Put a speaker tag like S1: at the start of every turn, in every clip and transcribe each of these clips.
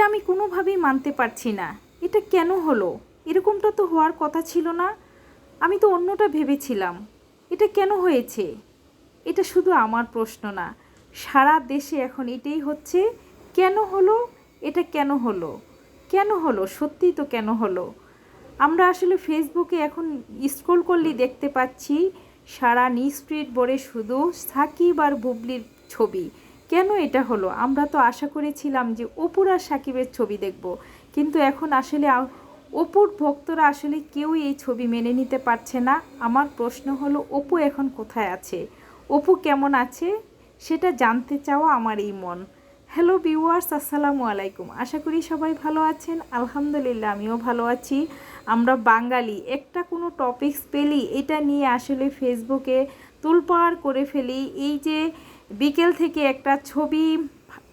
S1: এটা আমি কোনোভাবেই মানতে পারছি না। এটা কেন হলো? এরকমটা তো হওয়ার কথা ছিল না। আমি তো অন্যটা ভেবেছিলাম। এটা কেন হয়েছে? এটা শুধু আমার প্রশ্ন না। সারা দেশে এখন এটাই হচ্ছে, কেন হলো? এটা কেন হলো? কেন হলো? সত্যিই তো কেন হলো? আমরা আসলে ফেসবুকে এখন স্ক্রল করলেই দেখতে পাচ্ছি, সারা নিউজ স্ট্রিট বোর্ডে শুধু সাকিব আর বুবলির ছবি। কেন এটা হলো? আমরা তো আশা করেছিলাম যে অপুর আর সাকিবের ছবি দেখব। কিন্তু এখন আসলে অপুর ভক্তরা আসলে কেউই এই ছবি মেনে নিতে পারছে না। আমার প্রশ্ন হলো, অপু এখন কোথায় আছে? অপু কেমন আছে? সেটা জানতে চাওয়া আমার এই মন। হ্যালো ভিউয়ার্স, আসসালামু আলাইকুম। আশা করি সবাই ভালো আছেন। আলহামদুলিল্লাহ, আমিও ভালো আছি। আমরা বাঙালি, একটা কোনো টপিকস পেলি এটা নিয়ে আসলে ফেসবুকে তুলপাড় করে ফেলি। এই যে বিকেল থেকে একটা ছবি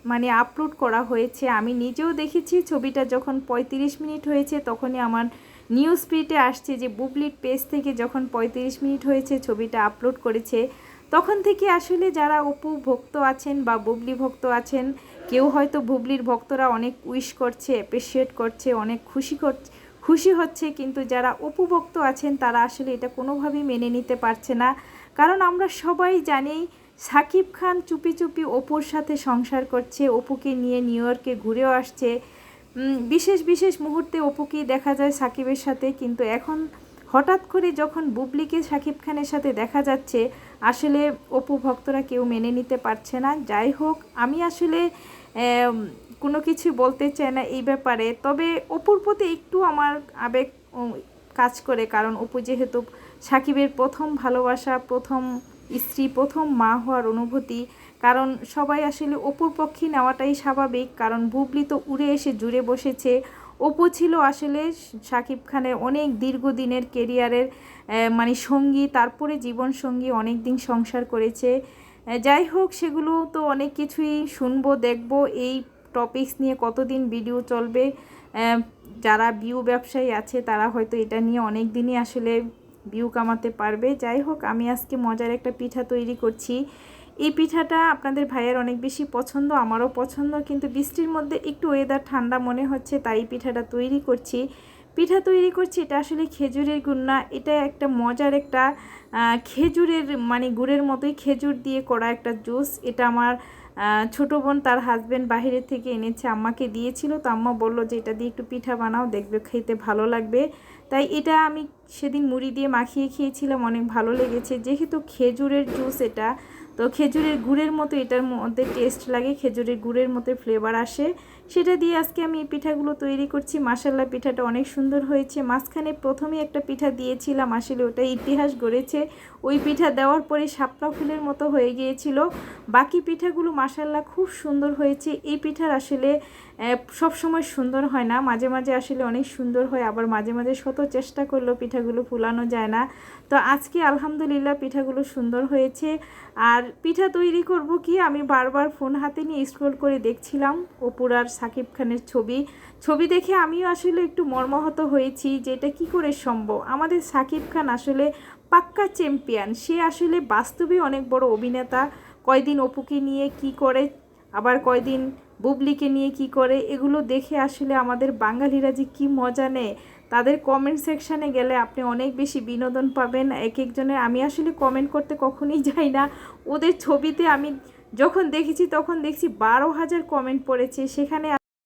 S1: মানে আপলোড করা হয়েছে। আমি নিজেও দেখেছি ছবিটা যখন পঁয়ত্রিশ মিনিট হয়েছে, তখনই আমার নিউজ ফিডে আসছে যে বুবলির পেজ থেকে যখন পঁয়ত্রিশ মিনিট হয়েছে ছবিটা আপলোড করেছে, তখন থেকে আসলে যারা অপু ভক্ত আছেন বা বুবলি ভক্ত আছেন, কেউ হয়তো বুবলির ভক্তরা অনেক উইশ করছে অ্যাপ্রিসিয়েট করছে, অনেক খুশি করছে, খুশি হচ্ছে, কিন্তু যারা অপু ভক্ত আছেন, তারা আসলে এটা কোনোভাবেই মেনে নিতে পারছে না। কারণ আমরা সবাই জানি সাকিব খান চুপি চুপি অপুর সাথে সংসার করছে, অপুকে নিয়ে নিউ ইয়র্কে ঘুরেও আসছে। বিশেষ বিশেষ মুহূর্তে অপুকে দেখা যায় সাকিবের সাথে, কিন্তু এখন হঠাৎ করে যখন বুবলিকে সাকিব খানের সাথে দেখা যাচ্ছে, আসলে অপু ভক্তরা কেউ মেনে নিতে পারছে না। যাই হোক, আমি আসলে কোনো কিছু বলতে চাই না এই ব্যাপারে। তবে অপুর প্রতি একটু আমার আবেগ কাজ করে, কারণ অপু যেহেতু সাকিবের প্রথম ভালোবাসা, প্রথম স্ত্রী প্রথম মা হওয়ার অনুভূতি, কারণ সবাই আসলে অপুর পক্ষে নেওয়াটাই স্বাভাবিক, কারণ বুবলি তো উড়ে এসে জুড়ে বসেছে। অপু ছিল আসলে সাকিব খানের অনেক দীর্ঘদিনের কেরিয়ারের মানে সঙ্গী, তারপরে জীবন সঙ্গী অনেক দিন সংসার করেছে। যাই হোক, সেগুলো তো অনেক কিছুই শুনব, দেখব, এই টপিক্স নিয়ে কতদিন ভিডিও চলবে। যারা বিউ ব্যবসায়ী আছে, তারা হয়তো এটা নিয়ে অনেক দিনই আসলে ভিউ কামাতে পারবে। যাই হোক, আমি আজকে মজার একটা পিঠা তৈরি করছি। এই পিঠাটা আপনাদের ভাইয়ের অনেক বেশি পছন্দ, আমারও পছন্দ, কিন্তু বৃষ্টির মধ্যে একটু ওয়েদার ঠান্ডা মনে হচ্ছে, তাই পিঠাটা তৈরি করছি। পিঠা তৈরি করছি, এটা আসলে খেজুরের গুড় না, এটা একটা মজার একটা খেজুরের মানে গুড়ের মতোই খেজুর দিয়ে করা একটা জুস, এটা আমার ছোট বোন তার হাজব্যান্ড বাহিরের থেকে এনেছে, আম্মাকে দিয়েছিল। তো আম্মা বলল যে, এটা দিয়ে একটু পিঠা বানাও, দেখবে খেতে ভালো লাগবে। তাই এটা আমি সেদিন মুড়ি দিয়ে মাখিয়ে খেয়েছিলাম, অনেক ভালো লেগেছে। যেহেতু খেজুরের জুস এটা, তো খেজুরের গুড়ের মতো এটার মধ্যে টেস্ট লাগে, খেজুরের গুড়ের মতো ফ্লেভার আসে। সেটা দিয়ে আজকে আমি এই পিঠাগুলো তৈরি করছি। মাসাল্লা পিঠাটা অনেক সুন্দর হয়েছে। মাঝখানে প্রথমে একটা পিঠা দিয়েছিলাম, আসলে ওটা ইতিহাস গড়েছে। ওই পিঠা দেওয়ার পরে শাপলা ফুলের মতো হয়ে গিয়েছিল। বাকি পিঠাগুলো মাসাল্লা খুব সুন্দর হয়েছে। এই পিঠার আসলে সব সময় সুন্দর হয় না। মাঝে মাঝে আসলে অনেক সুন্দর হয়, আবার মাঝে মাঝে শত চেষ্টা করলেও পিঠাগুলো ফুলানো যায় না। তো আজকে আলহামদুলিল্লাহ পিঠাগুলো সুন্দর হয়েছে। আর পিঠা তৈরি করব কি, আমি বারবার ফোন হাতে নিয়ে স্ক্রল করে দেখছিলাম। অপুর আর সাকিব খানের ছবি। ছবি দেখে আমিও আসলে একটু মর্মাহত হয়েছি যে এটা কী করে সম্ভব? আমাদের সাকিব খান আসলে পাক্কা চ্যাম্পিয়ন সে আসলে বাস্তবে অনেক বড় অভিনেতা। কয়দিন অপুকে নিয়ে কি করে? আবার কয়দিন বুবলিকে নিয়ে কি করে? এগুলো দেখে আসলে আমাদের বাঙালিরা যে কী মজা নেয়। তাদের কমেন্ট সেকশানে গেলে আপনি অনেক বেশি বিনোদন পাবেন। এক একজনের আমি আসলে কমেন্ট করতে কখনই যাই না। ওদের ছবিতে আমি যখন দেখেছি তখন দেখছি বারো হাজার কমেন্ট পড়েছে সেখানে